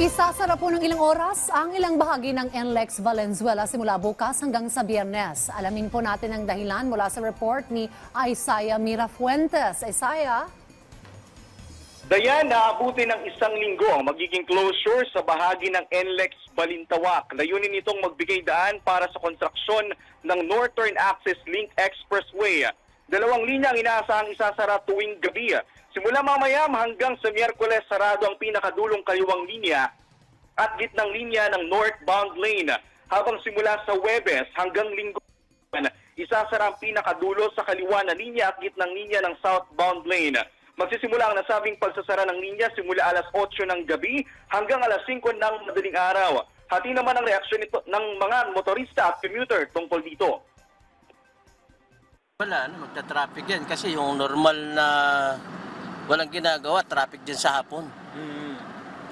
Isasara po ng ilang oras ang ilang bahagi ng NLEX Valenzuela simula bukas hanggang sa biyernes. Alamin po natin ang dahilan mula sa report ni Isaiah Mirafuentes. Isaiah? Dayan, naabuti ng isang linggo ang magiging closure sa bahagi ng NLEX Balintawak. Layunin itong magbigay daan para sa konstruksyon ng Northern Access Link Expressway. Dalawang linya ang inaasahang isasara tuwing gabi. Simula mamayam hanggang sa Miyerkules, sarado ang pinakadulong kaliwang linya at gitnang linya ng northbound lane. Habang simula sa Webes hanggang linggo, isasara ang pinakadulo sa kaliwa na linya at gitnang linya ng southbound lane. Magsisimula ang nasabing pagsasara ng linya simula alas 8 ng gabi hanggang alas 5 ng madaling araw. Hati naman ang reaksyon nito ng mga motorista at commuter tungkol dito. Wala, ano, magta-traffic yan kasi yung normal na walang ginagawa, traffic din sa hapon.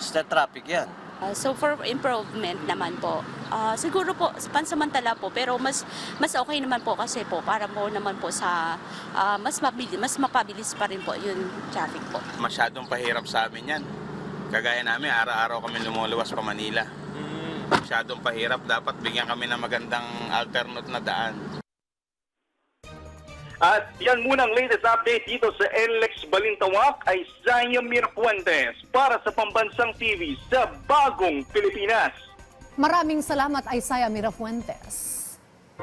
Basta traffic yan. Uh, so for improvement naman po, ah, siguro po pansamantala po pero mas mas okay naman po kasi po para po naman po sa ah, mas mabilis mas mapabilis pa rin po yung traffic po. masyadong pahirap sa amin yan. Kagaya namin, araw-araw kami lumuluwas pa Manila. Masyadong pahirap. Dapat bigyan kami ng magandang alternate na daan. At yan muna ang latest update dito sa NLEX Balintawak ay Zaya Mirpuentes para sa Pambansang TV sa Bagong Pilipinas. Maraming salamat Isaiah Mirafuentes.